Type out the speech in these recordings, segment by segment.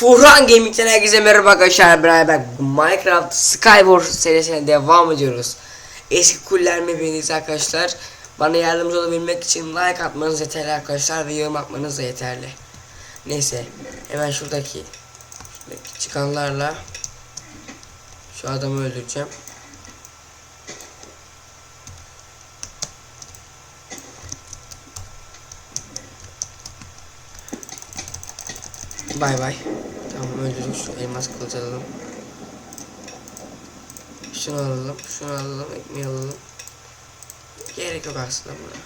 Furhan Gaming'den herkese merhaba arkadaşlar beraber Minecraft Skyward serisine devam ediyoruz. Eski kuller map'iniz arkadaşlar. Bana yardımcı olabilmek için like atmanız yeterli arkadaşlar ve yorum atmanız da yeterli. Neyse hemen şuradaki, şuradaki çıkanlarla şu adamı öldüreceğim. Bay bay. Tamam öldürdük şu elmas kılıç alalım. Şunu alalım, şunu alalım, ekmeği alalım. Gerek yok aslında buna.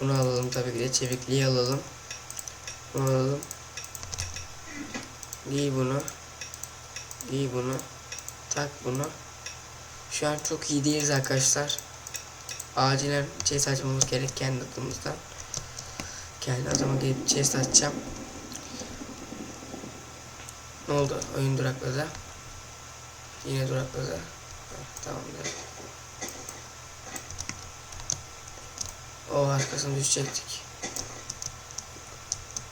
Bunu alalım tabii ki de çevikliği alalım. Bunu alalım. Giy bunu. Giy bunu. Tak bunu. Şu an çok iyi değiliz arkadaşlar. Acilen chest açmamız gerek kendi adımızdan. Kendi adıma gelip chest açacağım. Ne oldu? Oyun durakladı. Yine durakladı. Heh, Tamamdır. O arkasına düşecektik.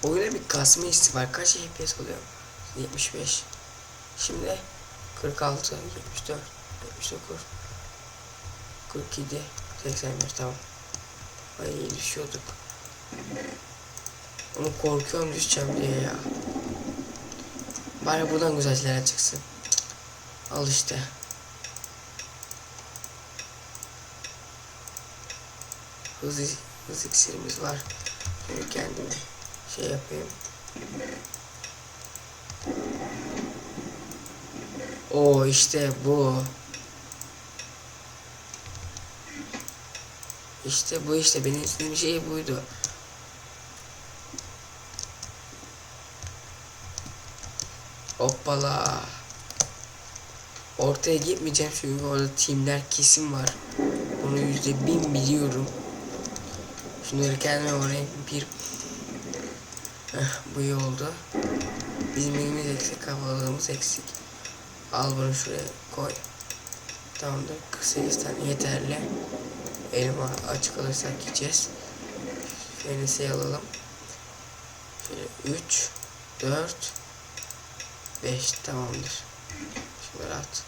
Oyuna bir kasma hissi var. Kaç FPS oluyor? 75. Şimdi 46, 74, 79, 47, 81 tamam. Ay düşüyorduk. Ama korkuyorum düşeceğim diye ya. Bari buradan güzel şeyler çıksın. Al işte. Hız, hız iksirimiz var. Şimdi kendime şey yapayım. O işte bu. İşte bu işte benim istediğim şey buydu. Hoppala. Ortaya gitmeyeceğim çünkü orada timler kesin var. Bunu yüzde bin biliyorum. Şunları kendime oraya bir bu iyi oldu. Bizim elimiz eksik, havalığımız eksik. Al bunu şuraya koy. Tamamdır. 48 tane yeterli. Elma açık alırsak yiyeceğiz. Fenisi alalım. Şöyle 3 4 5 tamamdır. Şunları at.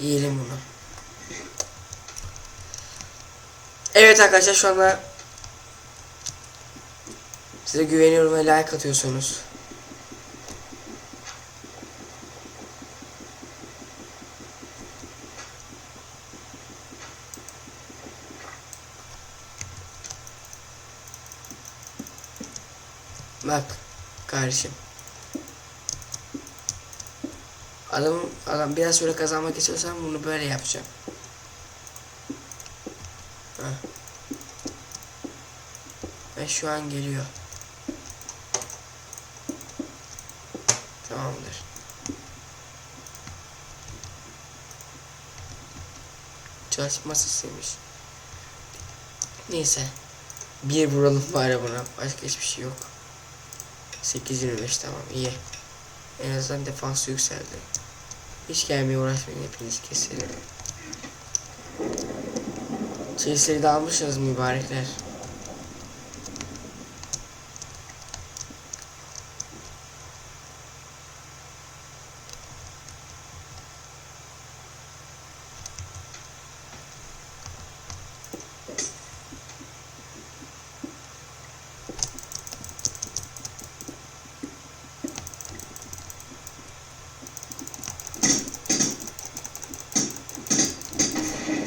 Yiyelim bunu. Evet arkadaşlar şu anda size güveniyorum ve like atıyorsunuz. Bak kardeşim. Adam, adam biraz süre kazanmak istiyorsan bunu böyle yapacağım. Heh. Ve şu an geliyor. Tamamdır. Çalışma sesiymiş. Neyse. Bir vuralım bari buna. Başka hiçbir şey yok. 8.25 tamam iyi. En azından defansı yükseldi. Hiç gelmeye uğraşmayın hepiniz keselim. Chelsea de almışsınız mübarekler.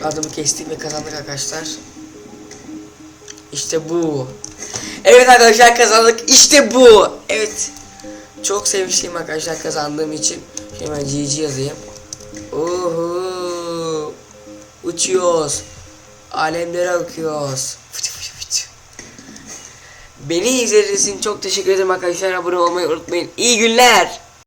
Adımı kestik ve kazandık arkadaşlar. İşte bu. Evet arkadaşlar kazandık. İşte bu. Evet. Çok sevinçliyim arkadaşlar kazandığım için. Hemen GG yazayım. Uhu. Uçuyoruz. Alemlere fıtı. Beni izlediğiniz için çok teşekkür ederim arkadaşlar. Abone olmayı unutmayın. İyi günler.